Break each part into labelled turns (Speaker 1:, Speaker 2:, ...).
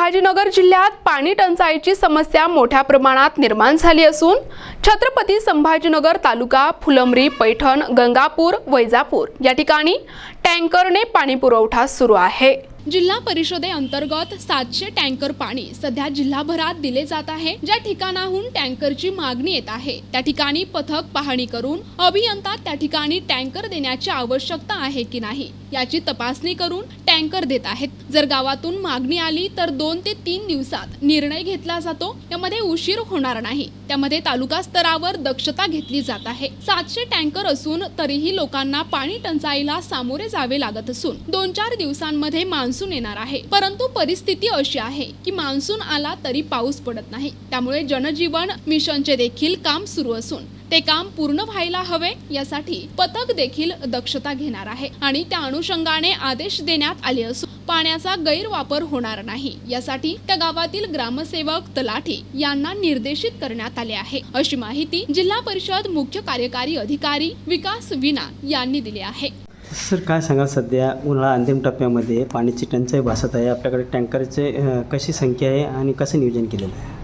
Speaker 1: संभाजीनगर जिल्ह्यात पाणी टंचाईची समस्या मोठ्या प्रमाणात निर्माण झाली असून छत्रपती संभाजीनगर तालुका फुलंब्री पैठण गंगापूर वैजापूर या ठिकाणी टँकरने पाणी पुरवठा सुरू आहे. जिल्हा परिषदेअंतर्गत सातशे टँकर पाणी सध्या जिल्हाभरात दिले जात आहे. ज्या ठिकाणाहून टँकरची मागणी येत आहे त्या ठिकाणी पथक पाहणी करून अभियंता त्या ठिकाणी टँकर देण्याची आवश्यकता आहे की नाही याची तपासणी करून टँकर देत आहेत. जर गावातून मागणी आली तर दोन ते तीन दिवसात निर्णय घेतला जातो. यामध्ये उशीर होणार नाही. त्यामध्ये तालुका स्तरावर दक्षता घेतली जात आहे. सातशे टँकर असून तरीही लोकांना पाणी टंचाईला सामोरे जावे लागत असून दोन चार दिवसांमध्ये मान्सून येणार आहे. परंतु परिस्थिती अशी आहे की मान्सून आला तरी पाऊस पडत नाही. त्यामुळे जनजीवन मिशनचे देखील काम सुरू असून ते काम पूर्ण व्हायला हवे यासाठी पथक देखील दक्षता घेणार आहे आणि त्या अनुषंगाने आदेश देण्यात आले असून पाण्याचा गैरवापर होणार नाही. यासाठी त्या गावातील ग्रामसेवक तलाठी यांना निर्देशित करण्यात आले आहे. अशी माहिती जिल्हा परिषद मुख्य कार्यकारी अधिकारी विकास विना यांनी दिली आहे.
Speaker 2: सर काय सांगाल सध्या? उन्हाळा अंतिम टप्प्यामध्ये पाण्याची टंचाई भासत आहे. आपल्याकडे टँकरचे कशी संख्या आहे आणि कसं नियोजन केलेलं आहे?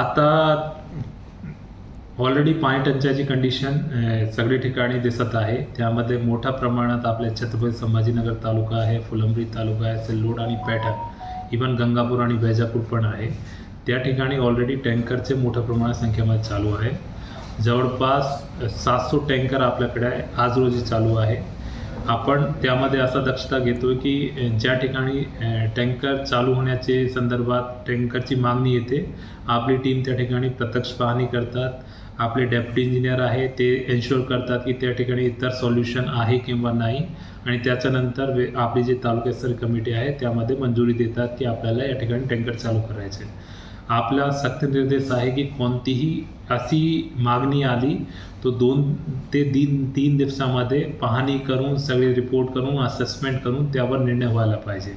Speaker 3: आता ऑलरेडी पाणी टंचाईची कंडिशन सगळी ठिकाणी दिसत आहे. त्यामध्ये मोठ्या प्रमाणात आपल्या छत्रपती संभाजीनगर तालुका आहे फुलंब्री तालुका आहे सिल्लोड आणि पॅटर्न इवन गंगापूर आणि वैजापूर पण आहे. त्या ठिकाणी ऑलरेडी टँकरचे मोठ्या प्रमाणात संख्येमध्ये चालू आहे. जवळपास सातशे टँकर आपल्याकडे आहे आज रोजी चालू आहे. आपण त्यामध्ये असा दक्षता घेतो की ज्या ठिकाणी टँकर चालू होण्याचे संदर्भात टँकरची मागणी येते आपली टीम त्या ठिकाणी प्रत्यक्ष पाहणी करतात. आपले डेप्टी इंजिनियर आहे ते एन्श्युअर करतात की त्या ठिकाणी इतर सॉल्युशन आहे किंवा नाही. आणि त्याच्यानंतर वे आपली जी तालुकास्तरीय कमिटी आहे त्यामध्ये मंजुरी देतात की आपल्याला या ठिकाणी टँकर चालू करायचे. आपला सक्त निर्देश आहे की कोणतीही अशी मागणी आली तो दोन ते तीन तीन दिवसामध्ये पाहणी करून सगळे रिपोर्ट करून असेसमेंट करून त्यावर निर्णय व्हायला पाहिजे.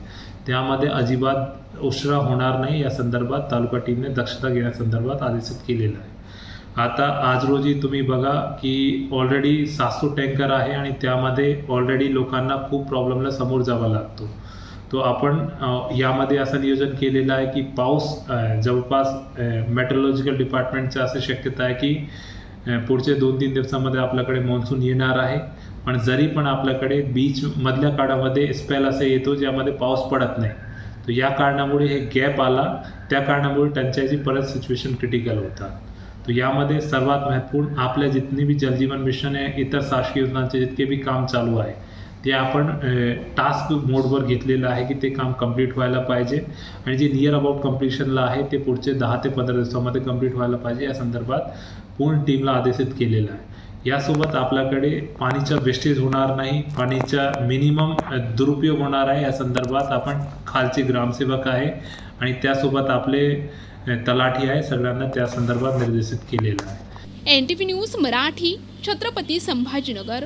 Speaker 3: त्यामध्ये अजिबात उशिरा होणार नाही या संदर्भात तालुका टीमने दक्षता घेण्यासंदर्भात आदेशित केलेलं आहे. आता आज रोजी तुम्ही बघा की ऑलरेडी सातशो टँकर आहे आणि त्यामध्ये ऑलरेडी लोकांना खूप प्रॉब्लेमला समोर जावा लागतो. तो आपण यामध्ये असं नियोजन केलेलं आहे की पाऊस जवळपास मेट्रोलॉजिकल डिपार्टमेंटचं असं शक्यता आहे की पुढचे दोन तीन दिवसामध्ये आपल्याकडे मान्सून येणार आहे. पण जरी पण आपल्याकडे बीच मधल्या काळामध्ये स्पेल असं येतो ज्यामध्ये पाऊस पडत नाही. तर या कारणामुळे हे गॅप आला. त्या कारणामुळे टंचाईची परत सिच्युएशन क्रिटिकल होतात तर यामध्ये सर्वात महत्त्वपूर्ण आपल्या जितनी बी जलजीवन मिशन आहे इतर शासकीय योजनांचे जितके बी काम चालू आहे ते आपण टास्क मोडवर घेतलेलं आहे की ते काम कंप्लीट व्हायला पाहिजे. आणि जे नियर अबाउट कम्प्लिशनला आहे ते पुढचे दहा ते पंधरा दिवसामध्ये कंप्लीट व्हायला पाहिजे. या संदर्भात पूर्ण टीमला आदेशित केलेलं आहे. यासोबत आपल्याकडे पाणीचा वेस्टेज होणार नाही. पाणीचा मिनिमम दुरुपयोग होणार आहे. या संदर्भात आपण खालचे ग्रामसेवक आहे. आणि त्यासोबत आपले तलाठी आहे. सगळ्यांना त्या संदर्भात निर्देशित केलेलं आहे.
Speaker 1: N T V news Marathi Chhatrapati Sambhajinagar.